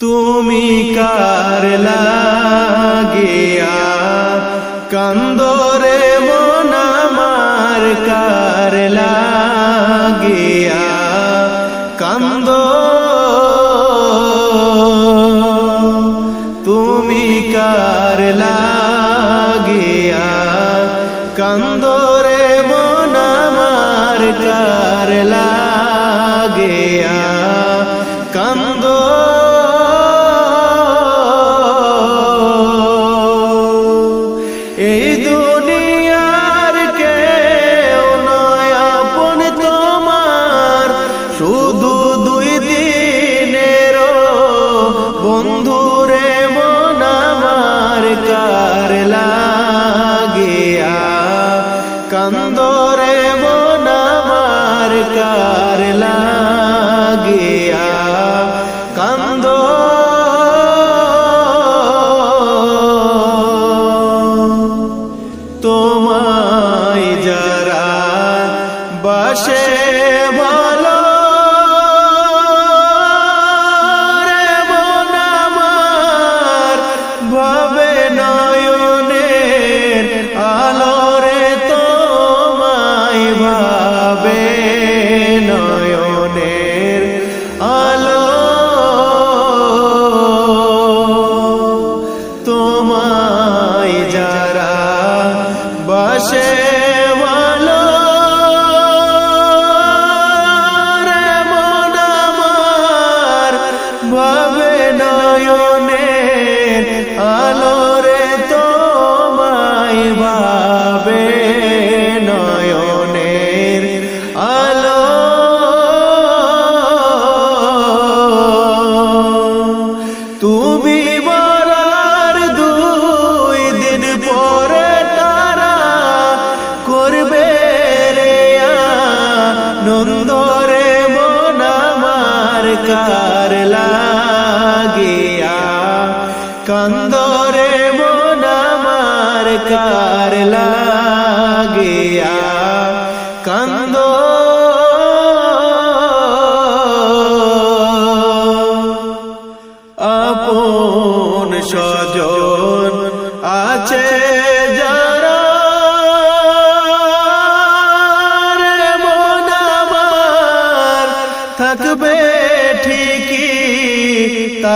তুমি কার লাগিয়া? কান্দরে মনামার কার লাগিয়া? কান্দ। তুমি কার লাগিয়া? কান্দরে মনামার কার লাগিয়া? কান্দ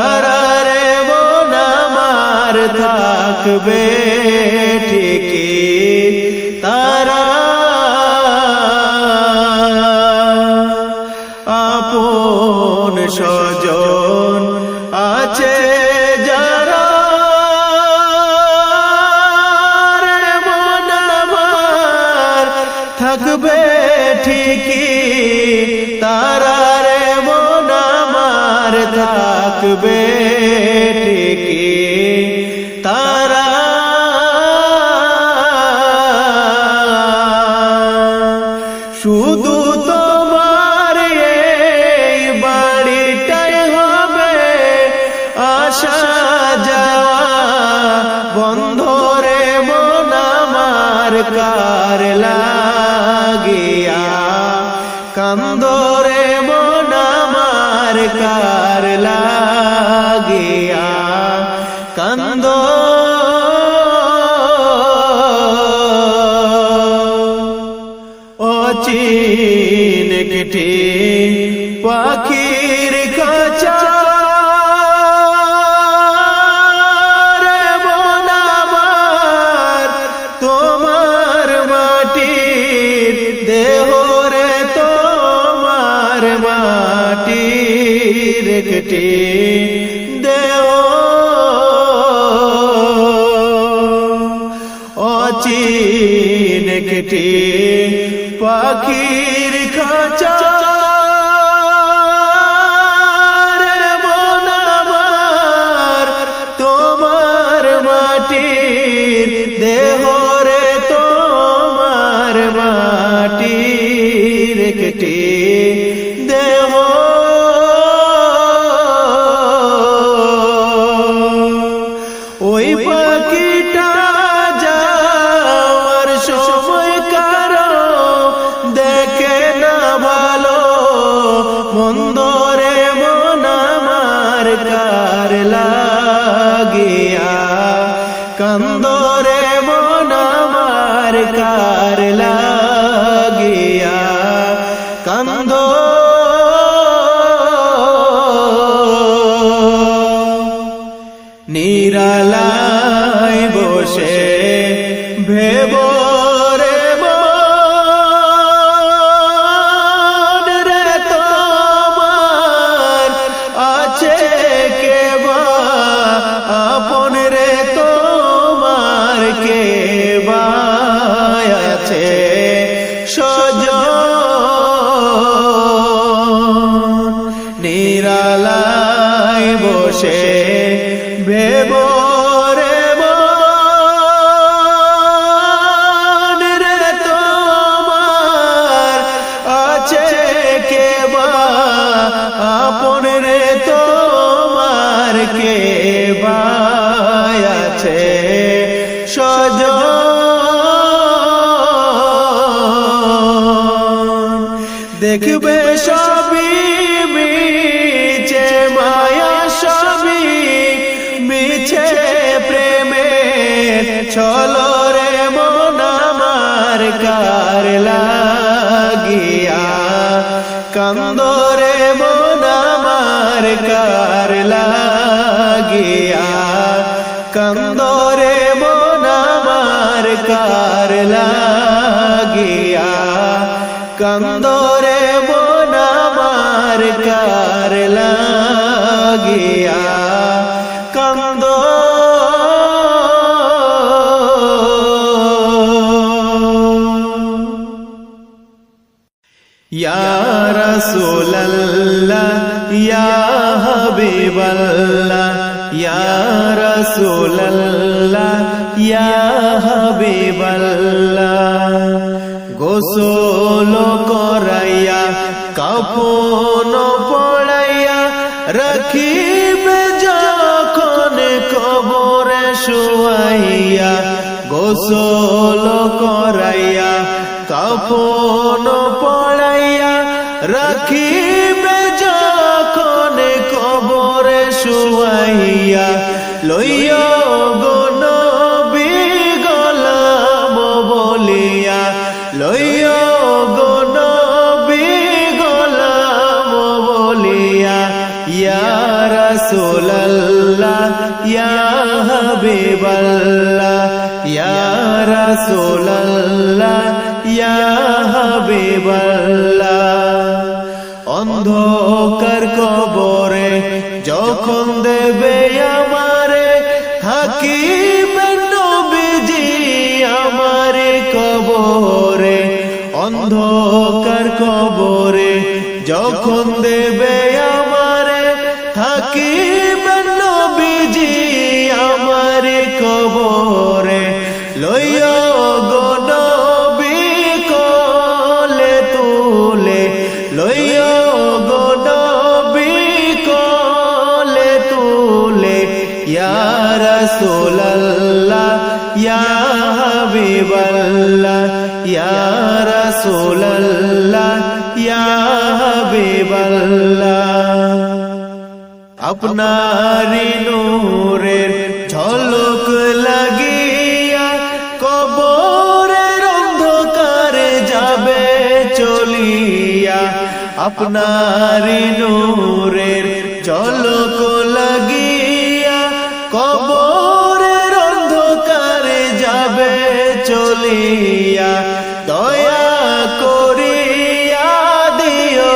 সারা রে মন আমার থাকবে ঠিকই। তারা আপন সজ থাকবে টিকে বাঁচেন কেটে পাখির কাঁচা তোমার মাটির দেহ রে তোমার মাটি কেটে মাটির দেহ রে তোমার মাটির একটি কার লাগিয়া কন্দরে মনামার কার লাগিয়া কন্দরে মনামার কার লাগিয়া। রাসূলাল্লাহ, ইয়া হাবিবাল্লাহ। গোসল করাইয়া কাপন পড়াইয়া রাখিবে যখন কবরে শুয়াইয়া, গোসল করাইয়া কাপন পড়াইয়া রাখিবে যখন কবরে শুয়াইয়া লইয়া গন বিগলাম বলিয়া লইয়া গন বিগলাম বলিয়া, ইয়া রাসূলুল্লাহ, ইয়া হাবিবাল্লাহ, ইয়া রাসূলুল্লাহ, ইয়া হাবিবাল্লাহ। অন্ধকার কবরে যখন দেবে থাকিবে নবীজি আমারে কবরে? অন্ধকার কবরে যখন দেবে ইয়া রাসূলুল্লাহ, ইয়া হাবিবাল্লাহ। আপনারি নূরের ঝলক লাগিয়া কবরের অন্ধকারে যাবে চলিয়া আপনারি নূরের ঝলক লাগিয়া চলিয়া দয়া করিয়া দিও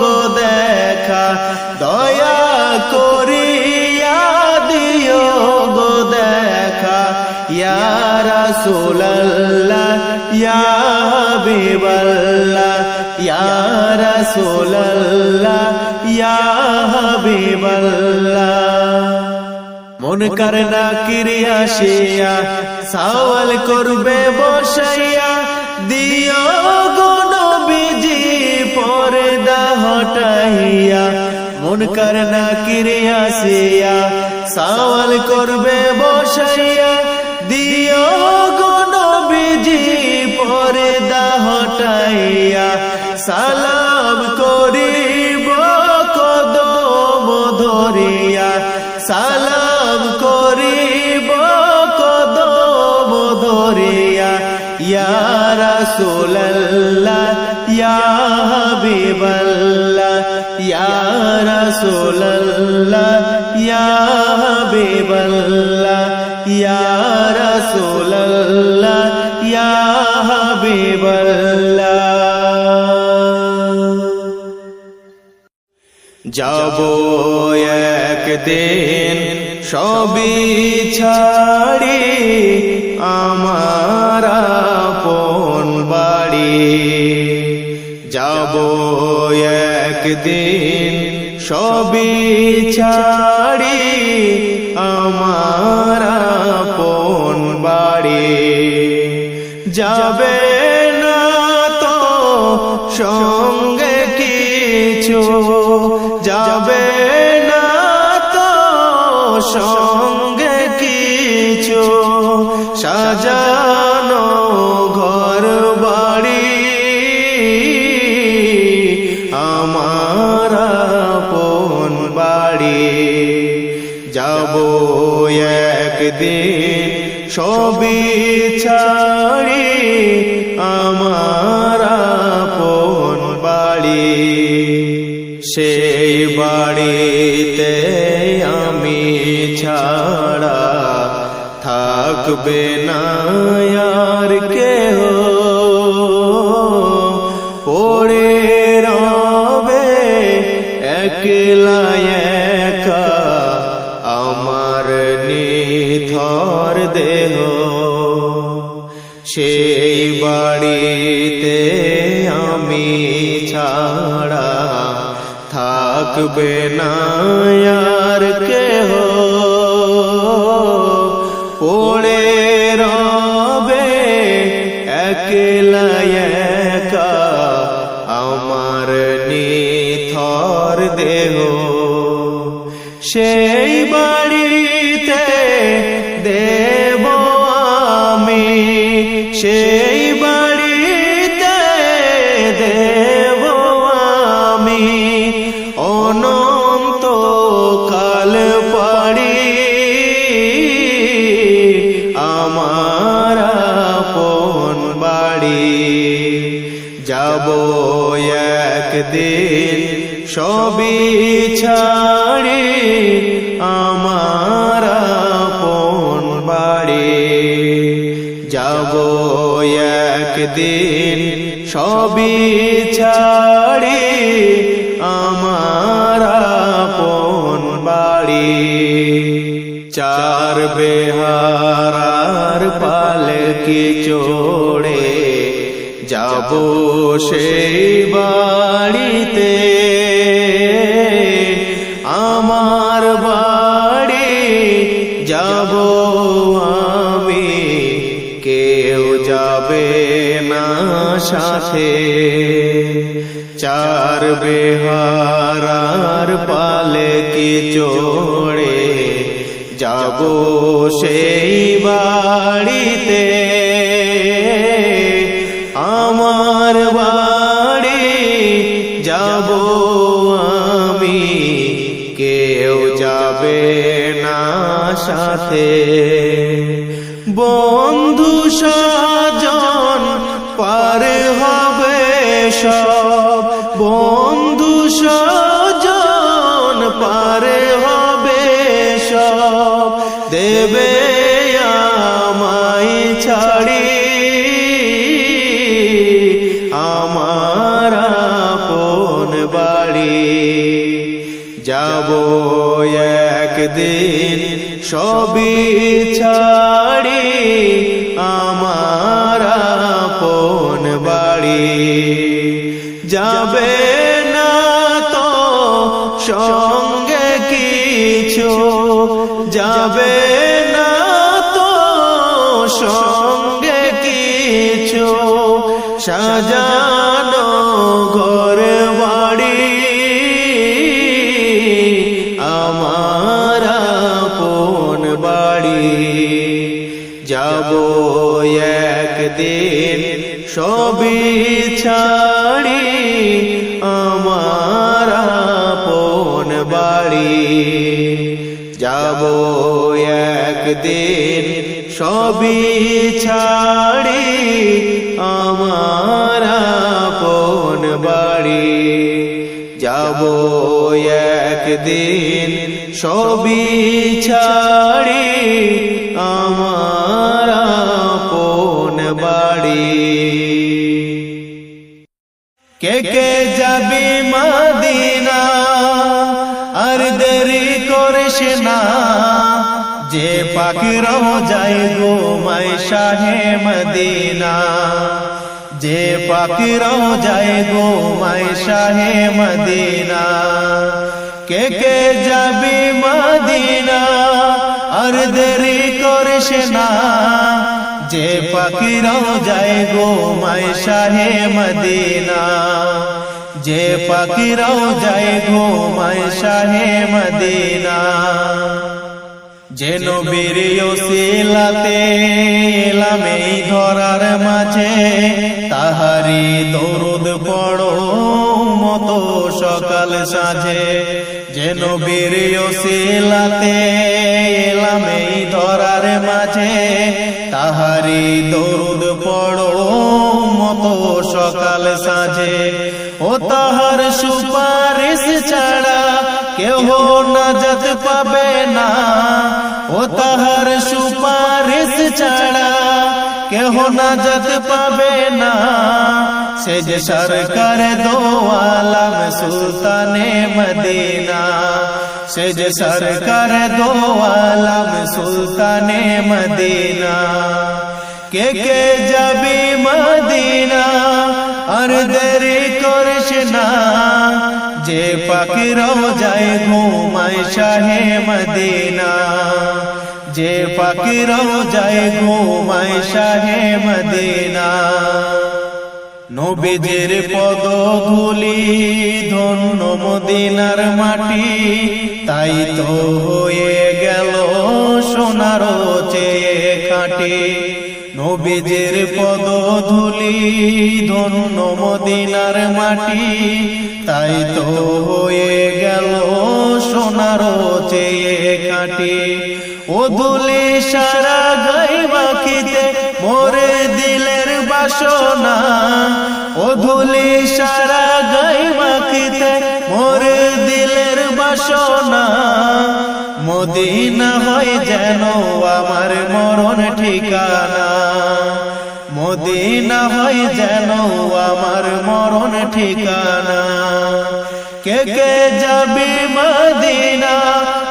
গো দেখা। দয়া করিয়া দিও গো দেখা। ইয়া রাসূলুল্লাহ, ইয়া হাবিবাল্লাহ, ইয়া রাসূলুল্লাহ, ইয়া মন করে না কিরিয়া শিয়া সওয়াল করবে বসাইয়া, দিও গো নবীজি পর্দা হটাইয়া, মন করে না কিরিয়া শিয়া সওয়াল করবে বসাইয়া, দিও গো নবীজি পর্দা হটাইয়া, সালাম রাসূলুল্লাহ, ইয়া হাবিবাল্লাহ, ইয়া রাসূলুল্লাহ, ইয়া হাবিবাল্লাহ, ইয়া রাসূলুল্লাহ, ইয়া হাবিবাল্লাহ। যাব একদিন সবই ছাড়ি, আমার যাব একদিন সবই ছাড়ি আমার আপন বাড়ি। যাবে না তো সঙ্গে কিছু। যাবে না তো সঙ্গে কিছু। সাজানো একদিন সবই ছাড়ি আমার আপন বাড়ি। সেই বাড়িতে আমি ছাড়া থাকবে না আর কেহ। একলা একা আমার নিথর দেহ। সেই বাড়িতে আমি ছাড়া থাকবে না আর কেহ। পড়ে রবে একলা একা আমার নিথর দেহ। সেই ছাড়ি আমার আপন বাড়ি। চার বেহারার পালকি চড়ে যাব সেই বাড়িতে। সাথে চার বেহারার পালকি চড়ে যাব সেই বাড়িতে। আমার বাড়ি যাব আমি, কেউ যাবে না সাথে। বন্ধু সাজন সব বন্ধু সাজন পার হবে সব। দেবে আমায় ছাড়ি। আমার আপন বাড়ি। যাব একদিন সবই ছাড়ি। যাবে যাব একদিন সবই ছাড়ি আমার আপন বাড়ি। যাব একদিন সবই ছাড়ি আমার আপন বাড়ি। কে কে যাবি মাদিনা দেরি করিস না। যে পাখিরাও যায় গো মাই শাহে মদিনা। যে পাখিরাও যায় গো মাই শাহে মদিনা। কে কে যাবি মাদিনা, আর দেরি করিস না। যে পাখিরাও যায় গো মাই শাহে মদিনা। যে পাখিরাও যায় মাই শাহে মদিনা। যে নবীর ওসিলাতে এলাম এই ধরার মাঝে তাহারি দরুদ পড়ো মতো সকাল সাঁঝে। যে নবীর ওসিলাতে এলাম এই ধরার মাঝে তাহারি দরুদ পড়ো মতো সকাল সাঁঝে ও তাহার সুপারিশ ছাড়া কেহ নাজাত পাবে না ও তাহার সুপারিশ ছাড়া কেহ নাজাত পাবে না সে যে সরকার দো আলম সুলতানে মদিনা সে যে সরকার দো আলম সুলতানে মদিনা কে কে যাবি মদিনা? আর দেরি করিস না। যে পাখিরাও যায় ঘুমায় শাহে মদিনা। যে পাখিরাও যায় ঘুমায় শাহে মদিনা। নবীজের পদ ধুলি ধন্য মদিনার মাটি। তাই তো হয়ে গেল সোনার চেয়ে খাটি। নবীজের পদ ধুলি ধন্য মদিনার মাটি। তাই তো হয়ে গেল সোনার চেয়ে খাটি ও ধুলি সারা গাই মাখিতে মোরে দিলের বাসনা। ও ধুলি সারা গাই মাখিতে মোরে দিলের বাসনা, মদিনা হয় যেন আমার মরণ ঠিকানা। মদিনা হয় যেন আমার মরণ ঠিকানা। কে কে যাবি মদিনা,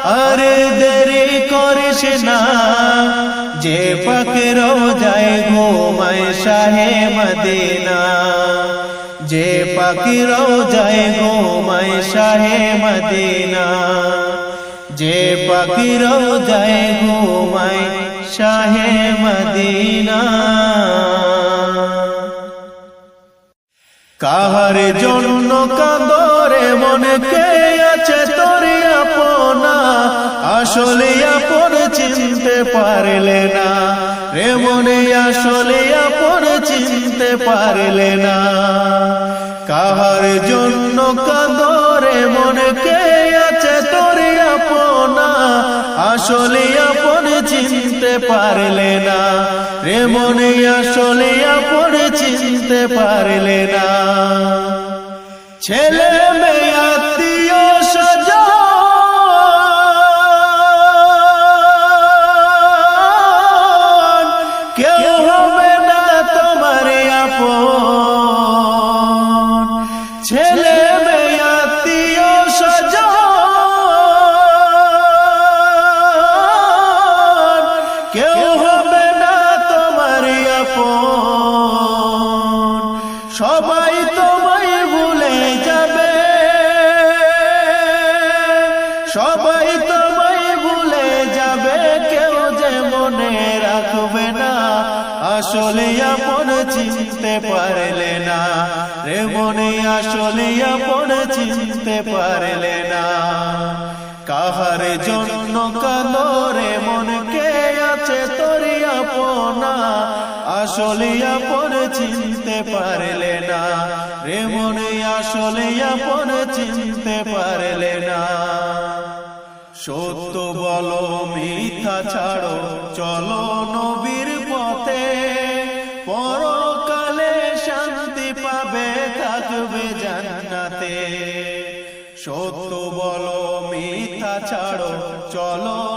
আর দেরি করিস না। যে পাখিরও যায় ঘুমায় শাহে মদিনা। যে পাখিরও যায় ঘুমায় শাহে মদিনা। যে পাখিরও যায় ঘুমায় শাহে মদিনা। কাহার জন্য কাদরে মনে কে আছে তোরে আপনা? আসলে আপন চিনতে পারলে না। রে মনে আসলে আপন চিনতে পারলে না। কাহার জন্য কাদরে মনে কে আছে তোরে আপনা? আসলে আপন চিনতে পারলে না। রে মনে, আসলে আপন চিনতে পারলে না। ছেলে রাখবে না। আসলে আপন চিনতে পারলে না। রে মনে আসলে আপন চিনতে পারলে না। কাহার জন্য কাদরে মন কে আছে তোরি আপনা। আসলে আপন চিনতে পারলে না। রে মনে আসলে আপন চিনতে পারলে না। সত্য বল, মিথ্যা ছাড়ো, চলো নবীর পথে। পরকালে শান্তি পাবে, থাকবে জান্নাতে। সত্য বল, মিথ্যা ছাড়ো, চলো